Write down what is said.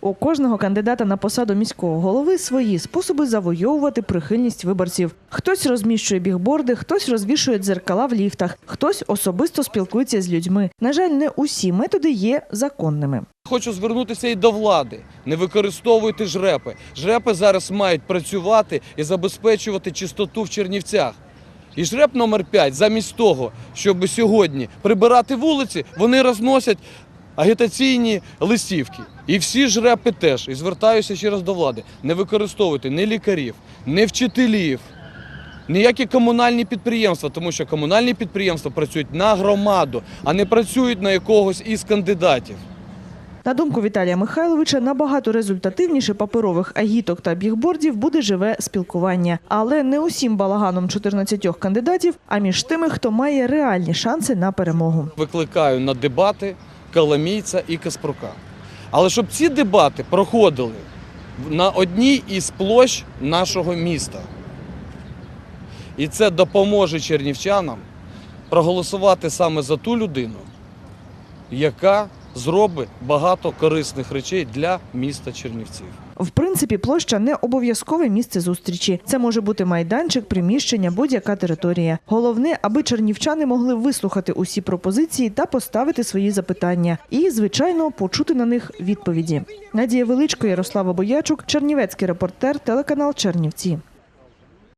У кожного кандидата на посаду міського голови свої способи завойовувати прихильність виборців. Хтось розміщує бігборди, хтось розвішує дзеркала в ліфтах, хтось особисто спілкується з людьми. На жаль, не усі методи є законними. Хочу звернутися і до влади. Не використовуйте жрепи. Жрепи зараз мають працювати і забезпечувати чистоту в Чернівцях. І жреп номер 5 замість того, щоб сьогодні прибирати вулиці, вони розносять агітаційні листівки. І всі жрепи теж. І звертаюся ще раз до влади. Не використовуйте ні лікарів, ні вчителів, ніякі комунальні підприємства, тому що комунальні підприємства працюють на громаду, а не працюють на якогось із кандидатів. На думку Віталія Михайловича, набагато результативніше паперових агіток та бігбордів буде живе спілкування, але не усім балаганом 14 кандидатів, а між тими, хто має реальні шанси на перемогу. викликаю на дебати Коломійця і Каспрука. Але щоб ці дебати проходили на одній із площ нашого міста. І це допоможе чернівчанам проголосувати саме за ту людину, яка зробить багато корисних речей для міста Чернівців. В принципі, площа не обов'язкове місце зустрічі. Це може бути майданчик, приміщення, будь-яка територія. Головне, аби чернівчани могли вислухати усі пропозиції та поставити свої запитання. І, звичайно, почути на них відповіді. Надія Величко, Ярослава Боячук, Чернівецький репортер, телеканал Чернівці.